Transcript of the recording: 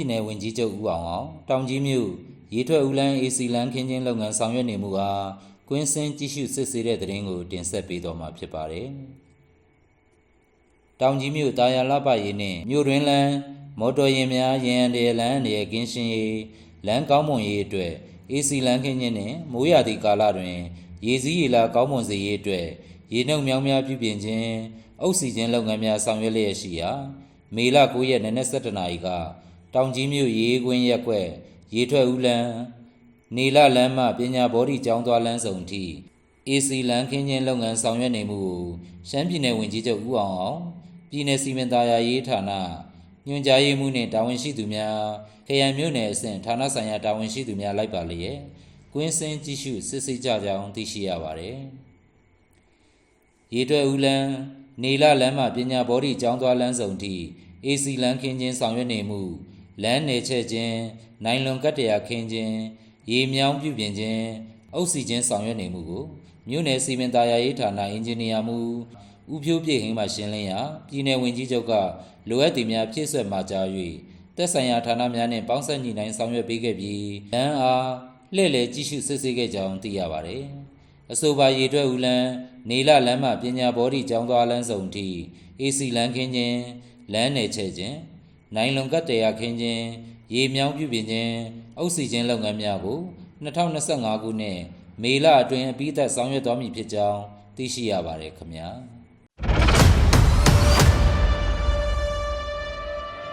ပြည်နယ်ဝင်ကြီးချုပ်ဦးအောင်အောင်တောင်ကြီးမြို့ရေထွက်ဦးလန်း AC လန်းခင်းချင်းလုပ်ငန်းဆောင်ရွက်နေမှုဟာကွင်းစင်းကြည့်ရှုစစ်ဆေးတဲ့သတင်းကိုတင်ဆက်ပေးတော့မှာဖြစ်ပါတယ်။တောင်ကြီးမြို့တာယာလပရေးနှင့်မြို့တွင်လန်းမော်တော်ယာဉ်များရန်ရန်တရလန်းနေကင်းရှင်းရေးလမ်းကောင်းမွန်ရေးအတွက် AC လန်းခင်းချင်းနှင့်မိုးရာသီကာလတွင်ရေစည်းရေလာကောင်းမွန်စေရေးအတွက်ရေနှုတ်မြောင်းများပြုပြင်ခြင်းအုပ်စီခြင်းလုပ်ငန်းများဆောင်ရွက်လျက်ရှိရာမေလ9ရက်နေ့နဲ့17နာရီက တောင်ကြီးမြို့ရေကွင်းရက်ကွက်ရေထွက်ဦးလန်းနေလလမ်းမှပညာဘောဓိကျောင်းသွားလမ်းဆောင်ထိ AC လမ်းခင်းခြင်းလုပ်ငန်းဆောင်ရွက်နေမှုကိုရှမ်းပြည်နယ်ဝန်ကြီးချုပ်ဦးအောင်အောင်ပြည်내စီမံသားယာရေးဌာနညွှန်ကြားရေးမှူးနှင့်တာဝန်ရှိသူများခရိုင်မြို့နယ်အဆင့်ဌာနဆိုင်ရာတာဝန်ရှိသူများလိုက်ပါလျက်ကွင်းစင်းကြည့်ရှုစစ်ဆေးကြကြောင်းသိရှိရပါတယ်။ရေတွဲဦးလန်းနေလလမ်းမှပညာဘောဓိကျောင်းသွားလမ်းဆောင်ထိ AC လမ်းခင်းခြင်းဆောင်ရွက်နေမှု လမ်းနယ်ချက်ခြင်းနိုင်လွန်ကတ်တရာခင်းခြင်းရေမြောင်းပြုပြင်ခြင်းအုပ်စီခြင်းဆောင်ရွက်နေမှုကိုမြို့နယ်စီမံသားယာရေးဌာနအင်ဂျင်နီယာမှူးဦးဖြိုးပြည့်ဟင်းမှရှင်းလင်းရာပြည်내ဝင်ကြီးချုပ်ကလိုအပ်သူများဖြည့်ဆွက်မှာကြား၍သက်ဆိုင်ရာဌာနများနှင့်ပေါင်းစပ်ညှိနှိုင်းဆောင်ရွက်ပေးခဲ့ပြီးလမ်းအားလှည့်လည်ကြည့်ရှုစစ်ဆေးခဲ့ကြောင်းသိရပါတယ်။အဆိုပါရေတွက်ဦးလန်းနေလလမ်းမှပညာဘောဓိကျောင်းသွားလမ်းဆောင်ထိ AC လမ်းခင်းခြင်းလမ်းနယ်ချဲ့ခြင်း နိုင်လွန်ကတ်တရားခင်းခြင်းရေမြောင်းပြုပြင်ခြင်းအုပ်စီခြင်းလုပ်ငန်းများကို2025ခုနှစ်မေလအတွင်းအပြီးသက်ဆောင်ရွက်သွားမည်ဖြစ်ကြောင်းသိရှိရပါတယ်ခင်ဗျာ။